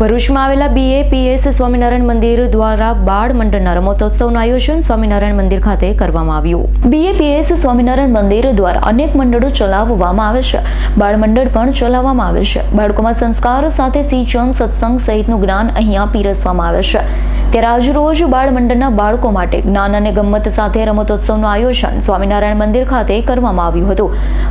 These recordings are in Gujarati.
ભરૂચમાં આવેલા બીએપીએસ સ્વામિનારાયણ મંદિર દ્વારા બાળ મંડળના રમતોત્સવનું આયોજન સ્વામિનારાયણ મંદિર ખાતે કરવામાં આવ્યું. બીએપીએસ સ્વામિનારાયણ મંદિર દ્વારા અનેક મંડળો ચલાવવામાં આવે છે. બાળ મંડળ પણ ચલાવવામાં આવે છે. બાળકોમાં સંસ્કાર સાથે સિંચન સત્સંગ સહિતનું જ્ઞાન અહીંયા પીરસવામાં આવે છે. ત્યારે આજરોજ બાળ મંડળના બાળકો માટે જ્ઞાન અને ગમ્મત સાથે રમતોત્સવનું આયોજન સ્વામિનારાયણ મંદિર ખાતે કરવામાં આવ્યું હતું.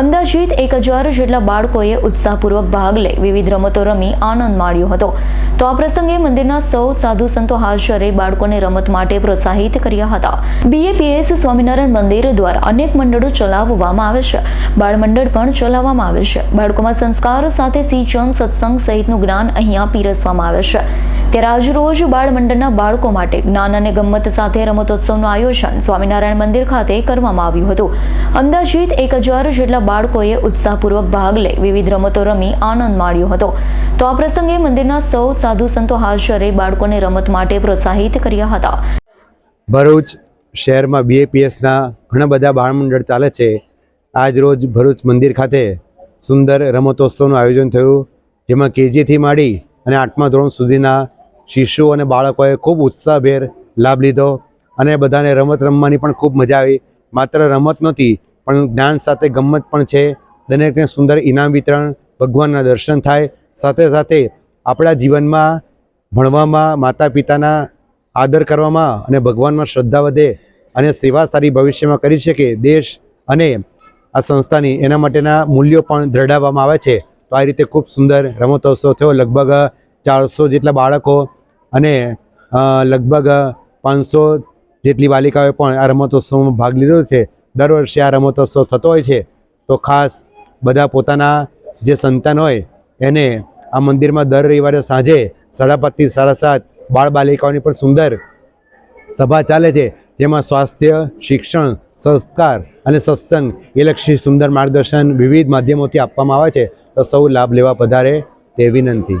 અંદાજિત એક હજાર જેટલા બાળકોએ ઉત્સાહપૂર્વક ભાગ લઈ વિવિધ રમતો રમી આનંદ માણ્યો હતો. તો આ પ્રસંગે મંદિરના સૌ સાધુ સંતો હાજરે બાળકોને રમત માટે પ્રોત્સાહિત કર્યા હતા. બીએપીએસ સ્વામિનારાયણ મંદિર દ્વારા અનેક મંડળો ચલાવવામાં આવે છે. બાળ મંડળ પણ ચલાવવામાં આવે છે. બાળકોમાં સંસ્કાર સાથે સિંચન સત્સંગ સહિતનું જ્ઞાન અહીંયા પીરસવામાં આવે છે. ત્યારે આજરોજ બાળ મંડળના બાળકો માટે જ્ઞાન અને ગમ્મત સાથે રમતોત્સવનું આયોજન સ્વામિનારાયણ મંદિર ખાતે કરવામાં આવ્યું હતું. અંદાજિત એક હજાર જેટલા બાળકોએ ઉત્સાહપૂર્વક ભાગ લઈ વિવિધ રમતો રમી આનંદ માણ્યો હતો. તો આ પ્રસંગે મંદિરના સૌ સાધુ સંતો હાજરે બાળકોને રમત માટે પ્રોત્સાહિત કર્યા હતા. ભરૂચ શહેરમાં બીએપીએસના ઘણા બધા બાળમંડળ ચાલે છે. આજ રોજ ભરૂચ મંદિર ખાતે સુંદર રમતોત્સવનું આયોજન થયું, જેમાં કેજીથી માંડી અને આઠમા ધોરણ સુધીના શિશુઓ અને બાળકોએ ખૂબ ઉત્સાહભેર લાભ લીધો અને બધાને રમત રમવાની પણ ખૂબ મજા આવી. માત્ર રમત નહોતી, પણ જ્ઞાન સાથે ગમ્મત પણ છે. દરેકને સુંદર ઇનામ વિતરણ, ભગવાનના દર્શન થાય. સાથે સાથે આપણા જીવનમાં ભણવામાં માતા પિતાના આદર કરવામાં અને ભગવાનમાં શ્રદ્ધા વધે અને સેવા સારી ભવિષ્યમાં કરી શકે દેશ અને આ સંસ્થાની એના માટેના મૂલ્યો પણ દ્રઢાવવામાં આવે છે. તો આ રીતે ખૂબ સુંદર રમતોત્સવ થયો. લગભગ ચારસો જેટલા બાળકો અને લગભગ પાંચસો જેટલી બાલિકાઓએ પણ આ રમતોત્સવમાં ભાગ લીધો છે. દર વર્ષે આ રમતોત્સવ થતો હોય છે. તો ખાસ બધા પોતાના જે સંતાન હોય, એને આ મંદિરમાં દર રવિવારે સાંજે સાડા પાંચથી સાડા સાત બાળ બાલિકાઓની પણ સુંદર સભા ચાલે છે, જેમાં સ્વાસ્થ્ય, શિક્ષણ, સંસ્કાર અને સત્સંગ એ લક્ષી સુંદર માર્ગદર્શન વિવિધ માધ્યમોથી આપવામાં આવે છે. તો સૌ લાભ લેવા પધારે તે વિનંતી.